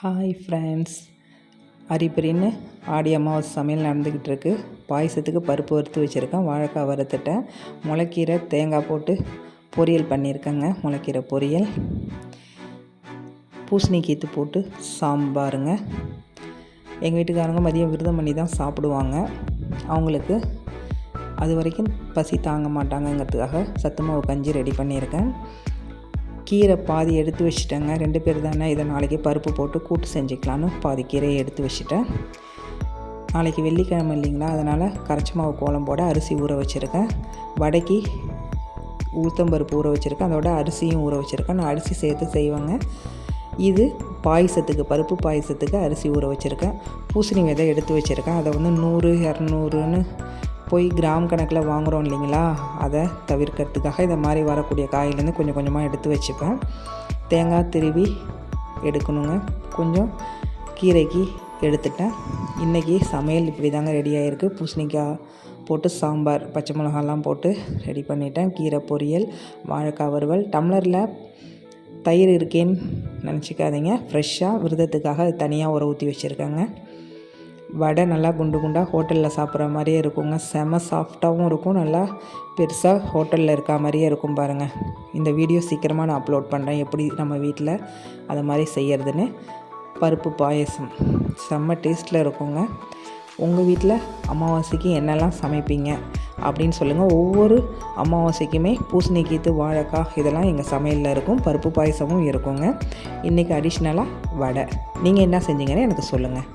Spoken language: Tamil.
ஹாய் ஃப்ரெண்ட்ஸ் அரிபரின்னு ஆடி அமாவாசை சமையல் நடந்துக்கிட்டு இருக்கு பாயசத்துக்கு பருப்பு வறுத்து வச்சுருக்கேன். வாழைக்காய் வறுத்துட்டேன். முளைக்கீரை தேங்காய் போட்டு பொரியல் பண்ணியிருக்கேங்க. முளைக்கீரை பொரியல். பூசணி கீத்து போட்டு சாம்பாருங்க. எங்கள் வீட்டுக்காரங்க மதியம் விரதம் பண்ணி தான் சாப்பிடுவாங்க. அவங்களுக்கு அது வரைக்கும் பசி தாங்க மாட்டாங்கங்கிறதுக்காக சத்து மாவு கஞ்சி ரெடி பண்ணியிருக்கேன். கீரை பாதி எடுத்து வச்சுட்டேங்க. ரெண்டு பேர் தானே இதை நாளைக்கு பருப்பு போட்டு கூட்டு செஞ்சுக்கலான்னு பாதி கீரையை எடுத்து வச்சுட்டேன். நாளைக்கு வெள்ளிக்கிழமை இல்லைங்களா? அதனால் கரைச்சி மாவு கோலம் போட அரிசி ஊற வச்சுருக்கேன். வடைக்கு உளுத்தம்பருப்பு ஊற வச்சுருக்கேன். அதோட அரிசியும் ஊற வச்சுருக்கேன். நான் அரிசி சேர்த்து செய்வேங்க. இது பாயசத்துக்கு பருப்பு பாயசத்துக்கு அரிசி ஊற வச்சுருக்கேன். பூசணி விதை எடுத்து வச்சுருக்கேன். அதை வந்து நூறு இரநூறுன்னு போய் கிராம் கணக்கில் வாங்குகிறோம் இல்லைங்களா? அதை தவிர்க்கிறதுக்காக இந்த மாதிரி வரக்கூடிய காயிலேருந்து கொஞ்சம் கொஞ்சமாக எடுத்து வச்சுப்பேன் தேங்காய் திருவி எடுக்கணுங்க. கொஞ்சம் கீரைக்கு எடுத்துட்டேன். இன்றைக்கி சமையல் இப்படி தாங்க ரெடி ஆகிருக்கு பூசணிக்காய் போட்டு சாம்பார் பச்சை மிளகாலாம் போட்டு ரெடி பண்ணிட்டேன். கீரை பொரியல் வாழைக்காய் வறுவல். டம்ளரில் தயிர் இருக்கேன்னு நினச்சிக்காதீங்க. ஃப்ரெஷ்ஷாக விரதத்துக்காக தனியாக உர ஊற்றி வச்சுருக்கேங்க. வடை நல்லா குண்டு குண்டாக ஹோட்டலில் சாப்பிட்ற மாதிரியே இருக்குங்க. செம சாஃப்டாகவும் இருக்கும். நல்லா பெருசாக ஹோட்டலில் இருக்கா மாதிரியே இருக்கும் பாருங்கள் இந்த வீடியோ சீக்கிரமாக நான் அப்லோட் பண்ணுறேன் எப்படி நம்ம வீட்டில் அதை மாதிரி செய்கிறதுன்னு பருப்பு பாயசம். செம்ம டேஸ்ட்டில் இருக்குங்க. உங்கள் வீட்டில் அமாவாசைக்கு என்னெல்லாம் சமைப்பீங்க? அப்படின்னு சொல்லுங்கள் ஒவ்வொரு அமாவாசைக்குமே பூசணிக்கீத்து வாழைக்காய் இதெல்லாம் எங்கள் சமையலில் இருக்கும். பருப்பு பாயசமும் இருக்குங்க. இன்றைக்கி அடிஷ்னலாக வடை. நீங்கள் என்ன செஞ்சீங்கன்னு எனக்கு சொல்லுங்கள்